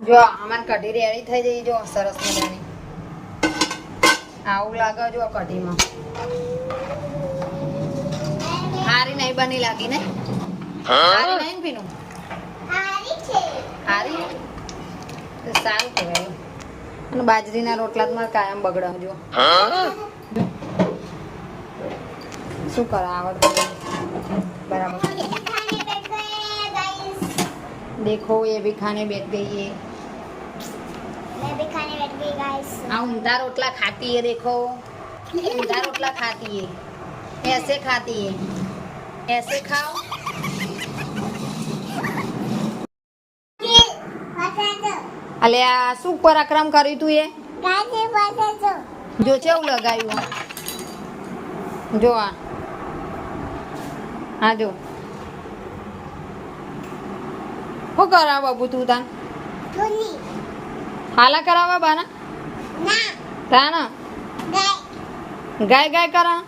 જો અમાર કઢી રેડી થઈ જઈ જો સરસ મજાની આવું લાગે જો કઢીમાં હારી નહીં બની લાગી ને હારી નહીં ને પીનું હારી તો સારું કહેવાય અને બાજરીના રોટલા તો મારે કાયમ બગડે જો શું કરો આવડતું નહીં. બરાબર देखो ये भी खाने बैठ गई है हाँ ऊंधा रोटला खाती है देखो ऊंधा रोटला खाती है ऐसे खाती है ऐसे खाओ અલે આ શું પરાક્રમ કર્યું તું એ કાજે પાછો જો છે એવું લગાવ્યું જો આ હા જો શું કરાવ બાબુ તું તાન ધુની હાલા કરાવવા બાના? ના તાના ગાય ગાય કરા?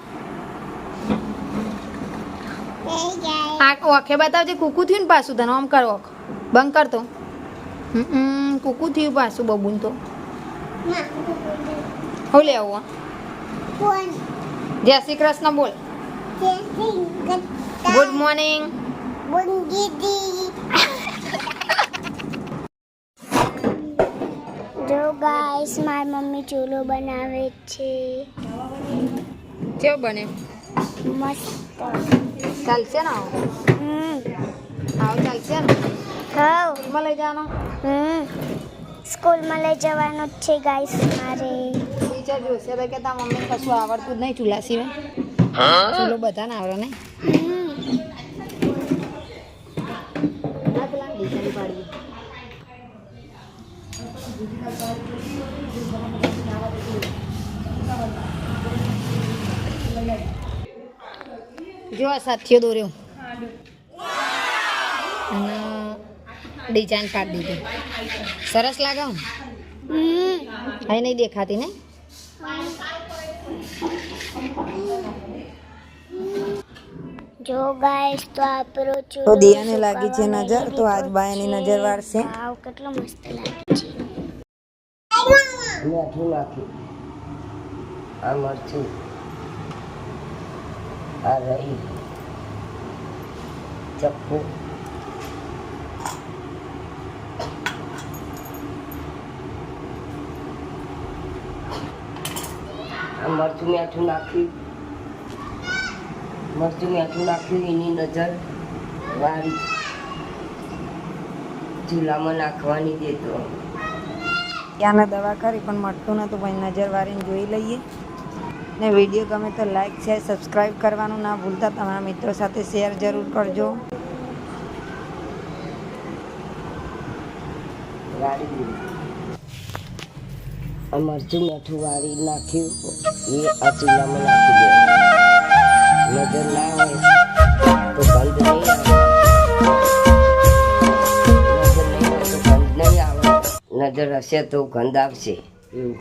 ઓખે બતાવજે કુકુ થયું ને પાછું તને આમ કર ઓખ. બંધ કરતો કુકુ થયું પાછું બબુન તો. હું લે આવું જય શ્રી કૃષ્ણ બોલ. ગુડ મોર્નિંગ બુંગીદી જો ગાઈસ મારી મમ્મી ચૂલો બનાવે છે. કેવો બને? મસ્ત. ચાલશે ને આવો? હમ. આવ ચાલશે ને? હા. સ્કૂલમાં લઈ જવાનો? હમ. સ્કૂલમાં લઈ જવાનો જ છે ગાઈસ મારે. ટીચર જોશે તો કે તારા મમ્મી કશું આવડતું જ નહીં ચૂલા સિવાય. ચૂલો બધાને આવડે ને હમ. ના પેલા ડીઝાઈન પાડીએ જો આ સાથીઓ દોર્યો. અને ડિઝાઇન પાડી દીધી. સરસ લાગે? અહીં નહીં દેખાતી ને? જો ગાઈસ તો આપણો તો દિયાને લાગી છે નજર તો આજ બાયની નજર વાળશે. આવ કેટલો મસ્ત લાગે છે. મીઠું નાખ્યું આ મરચું આ રહી ચપ્પુ આ મરચું મીઠું નાખ્યું મરચું મીઠું નાખ્યું, એની નજર વાળી ચૂલામાં નાખવાની દેતો ત્યાંને દવા કરી પણ મળતું નતું ભાઈ નજર વાળીને જોઈ લઈએ. ને વીડિયો ગમે તો લાઈક શેર સબસ્ક્રાઈબ કરવાનું ના ભૂલતા. તમારા મિત્રો સાથે શેર જરૂર કરજો. મરચું મીઠું વાળી નાખ્યું, એ આ ચૂલામાં નાખી દે. નજર ના હોય તો બંધ નહીં નજર હશે તો ગંધ આવશે. એવું.